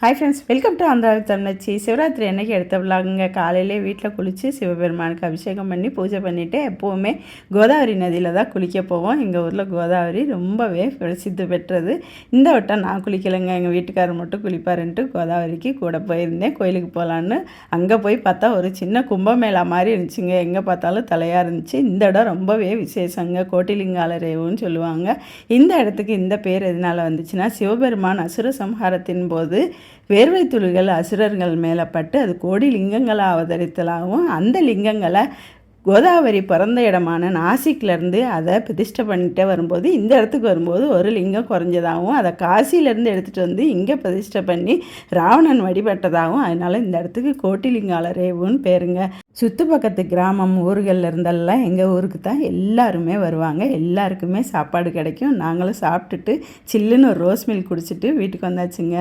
Hi friends welcome to Andhra தமிழச்சி சிவராத்திரி அன்னைக்கு எடுத்த விழாங்க காலையிலே வீட்டில் குளித்து சிவபெருமானுக்கு அபிஷேகம் பண்ணி பூஜை பண்ணிவிட்டு எப்போவுமே கோதாவரி நதியில் தான் குளிக்க போவோம். எங்கள் ஊரில் கோதாவரி ரொம்பவே பிரசித்தி பெற்றது. இந்த வட்டம் நான் குளிக்கலைங்க. எங்கள் வீட்டுக்காரர் மட்டும் குளிப்பாருன்ட்டு கோதாவரிக்கு கூட போயிருந்தேன். கோயிலுக்கு போகலான்னு அங்கே போய் பார்த்தா ஒரு சின்ன கும்பமேளா மாதிரி இருந்துச்சுங்க. எங்கே பார்த்தாலும் தலையாக இருந்துச்சு. இந்த இடம் ரொம்பவே விசேஷங்க. கோட்டிலிங்காலரேவுன்னு சொல்லுவாங்க. இந்த இடத்துக்கு இந்த பேர் எதனால் வந்துச்சுன்னா சிவபெருமான் அசுர சம்ஹாரத்தின் போது வேர்வை துளிகள் அசுரர்கள் மேலே பட்டு அது கோடி லிங்கங்களாக அவதரித்தலாகவும் அந்த லிங்கங்களை கோதாவரி பிறந்த இடமான நாசிக்லேருந்து அதை பிரதிஷ்டை பண்ணிட்டே வரும்போது இந்த இடத்துக்கு வரும்போது ஒரு லிங்கம் குறைஞ்சதாகவும் அதை காசியிலேருந்து எடுத்துகிட்டு வந்து இங்கே பிரதிஷ்டை பண்ணி ராவணன் வழிபட்டதாகவும் அதனால் இந்த இடத்துக்கு கோட்டிலிங்கால ரேவுன்னு பேருங்க. சுற்று பக்கத்து கிராமம் ஊர்களில் இருந்தெல்லாம் எங்கள் ஊருக்கு தான் எல்லாருமே வருவாங்க. எல்லாருக்குமே சாப்பாடு கிடைக்கும். நாங்களும் சாப்பிட்டுட்டு சில்லுன்னு ஒரு ரோஸ் மில்க் குடிச்சிட்டு வீட்டுக்கு வந்தாச்சுங்க.